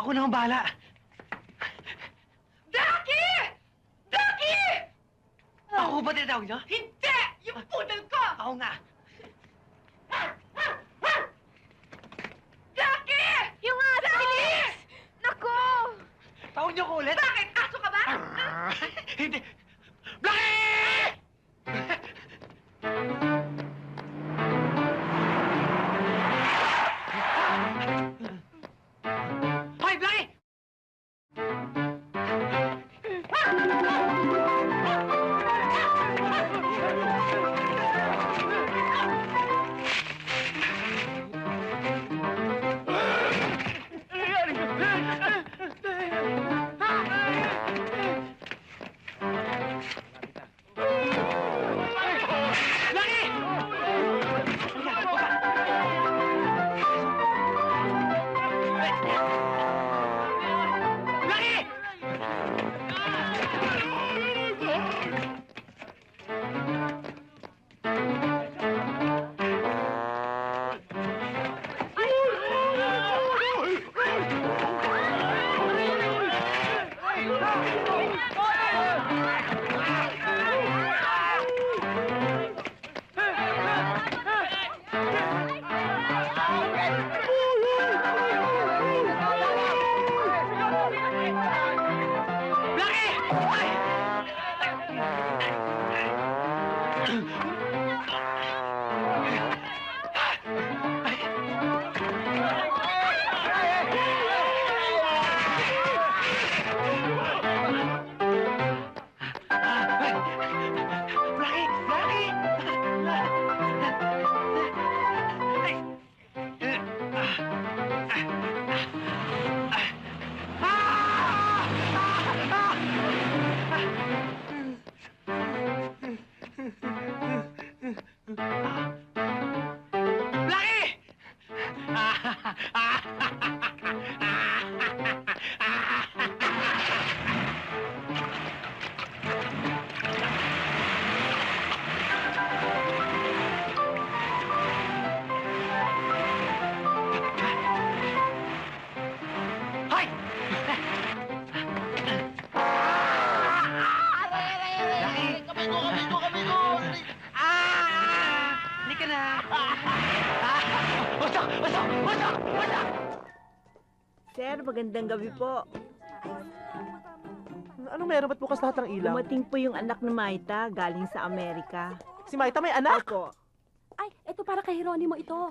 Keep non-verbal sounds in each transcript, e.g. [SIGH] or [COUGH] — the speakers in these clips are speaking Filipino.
ako na ang bahala. Ducky! Ducky! Ako ba tinatawag niyo? Hindi! Yung poodle ko! Ako nga. Ducky! Yung aso! Bilis! Naku! Tawag niyo ko ulit. Bakit? Aso ka ba? Hindi. Blackie! Blackie! Sir, magandang gabi po. Ano meron? Ba't bukas lahat ng ilaw? Dumating po yung anak ni Maita galing sa Amerika. Si Maita may anak! Opo. Ay, eto para kay Jeronimo ito.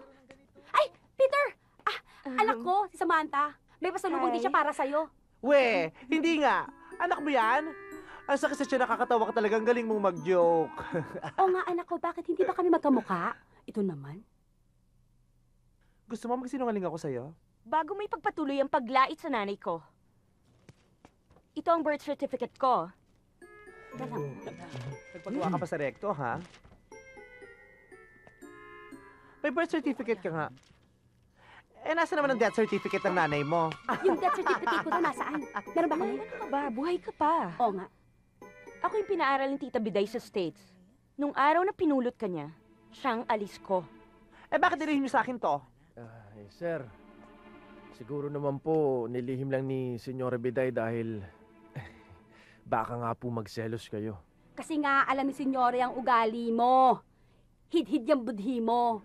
Ay, Peter! Ah, anak ko, si Samantha. May pasalubong din siya para sa'yo. We, hindi nga. Anak mo yan? Ang sakit sa siya nakakatawa ka talagang galing mong mag-joke. [LAUGHS] O nga, anak ko, bakit hindi ba kami magkamukha? Ito naman. Gusto mo magsinungaling ako sa'yo? Bago may pagpatuloy ang paglait sa nanay ko. Ito ang birth certificate ko. Nagpagawa ka pa sa rekto, ha? May birth certificate ka nga. Eh, nasa naman ang death certificate ng nanay mo? [LAUGHS] Yung death certificate ko na nasaan? Meron ba kayo? Ano ka ba? Buhay ka pa. Oo nga. Ako yung pinaaral ni Tita Biday sa States. Nung araw na pinulot ka niya, siyang alis ko. Eh, bakit nilihim niyo sa akin to? Eh, sir. Siguro naman po nilihim lang ni Senyor Biday dahil [LAUGHS] baka nga po magselos kayo. Kasi nga, alam ni Senyore ang ugali mo. Hid-hid yung budhi mo.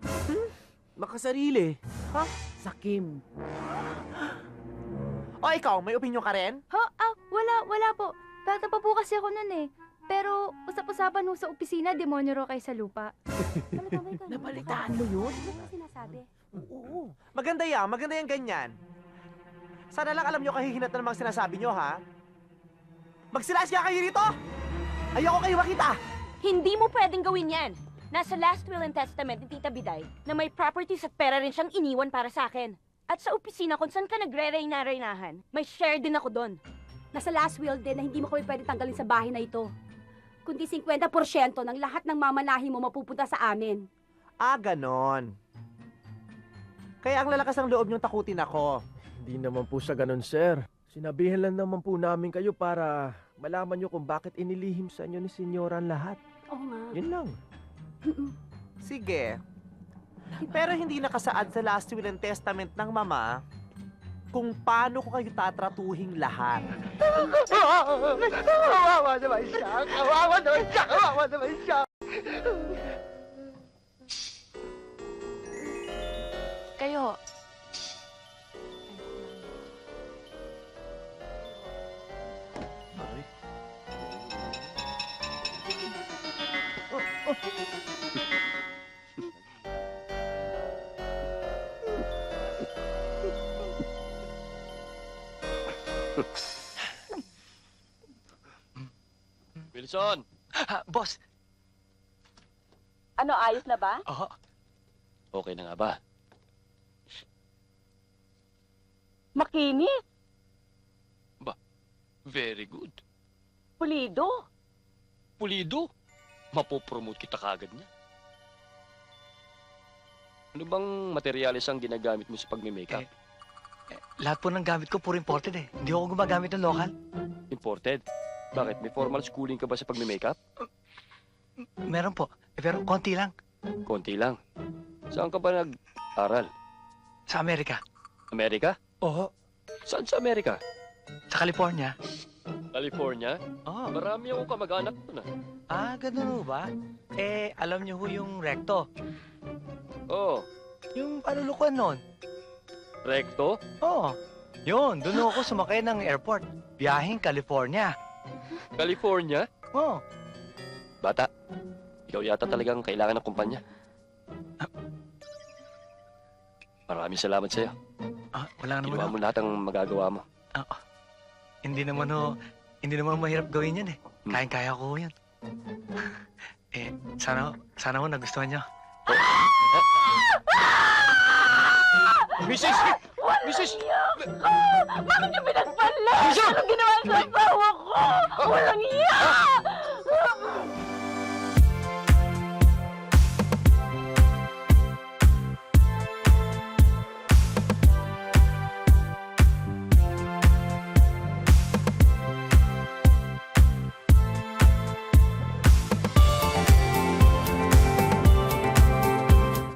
Makasarili. Ha? Sakim. [GASPS] O ikaw, may opinion ka rin? Ha? Ah, wala, wala po. Bata pa po kasi ako nun eh. Pero usap-usapan nung sa opisina, demonyo raw kayo sa lupa. [LAUGHS] Nabalitaan mo yun? Ano ba sinasabi? Oo. Maganda yan, maganda yan ganyan. Sana lang alam nyo kahihinat na ng mga sinasabi nyo, ha? Magsilas ka kayo rito! Ayoko kayo makita! Hindi mo pwedeng gawin yan. Nasa last will and testament ni Tita Biday na may properties at pera rin siyang iniwan para sa akin. At sa opisina kung saan ka nagre-reyna-reynahan, may share din ako doon. Nasa last will din na hindi mo kami pwede tanggalin sa bahay na ito. Kundi 50% ng lahat ng mamanahin mo mapupunta sa amin. Ah, ganon. Kaya ang lalakas ng loob nyong takutin ako. Hindi naman po sa ganun, sir. Sinabihan lang naman po namin kayo para malaman nyo kung bakit inilihim sa inyo ni Senyora ang lahat. Oo nga. Yun lang. Sige. Pero hindi nakasaad sa last will and testament ng mama kung paano ko kayo tatratuhing lahat. Kawawa naman siya! Kawawa naman siya! Kawawa naman siya! Kayo, Wilson! Ah, boss! Ano, ayos na ba? Oo. Okay na nga ba? Makinis, Very good. pulido. Pulido. Mapopromote kita kagad niya. Ano bang materyales ang ginagamit mo sa pagme-makeup? Eh, lahat po ng gamit ko puro imported eh. Hindi ako gumagamit ng local. Imported? Bakit? May formal schooling ka ba sa pagme-makeup? Meron po. Eh, pero konti lang. Konti lang. Saan ka ba nag-aral? Sa Amerika. Amerika? Oo. Saan sa Amerika? Sa California. California? Oo. Marami akong kamag-anak doon ah. Ah, ganun ho ba? Eh, alam niyo ho yung recto. Oo. Yung panulukan nun. Recto? Oo. Yun, doon ho ako sumakay ng airport. Biyahing California. California? Oo. Bata, ikaw yata talagang kailangan ng kumpanya. Maraming salamat sa'yo. Ah, wala naman Ginawa mo lahat ang magagawa mo. Hindi naman ho, hindi naman mahirap gawin yan eh. Hmm. Kayang-kaya ko yan. [LAUGHS] eh, sana, sana ho nagustuhan niyo. [LAUGHS] Mrs. Wala Mrs. iyak! Oh, bakit niyo pinagpanlan? Anong ginawa sa asawa ko? Ah! Walang iyak! Ah!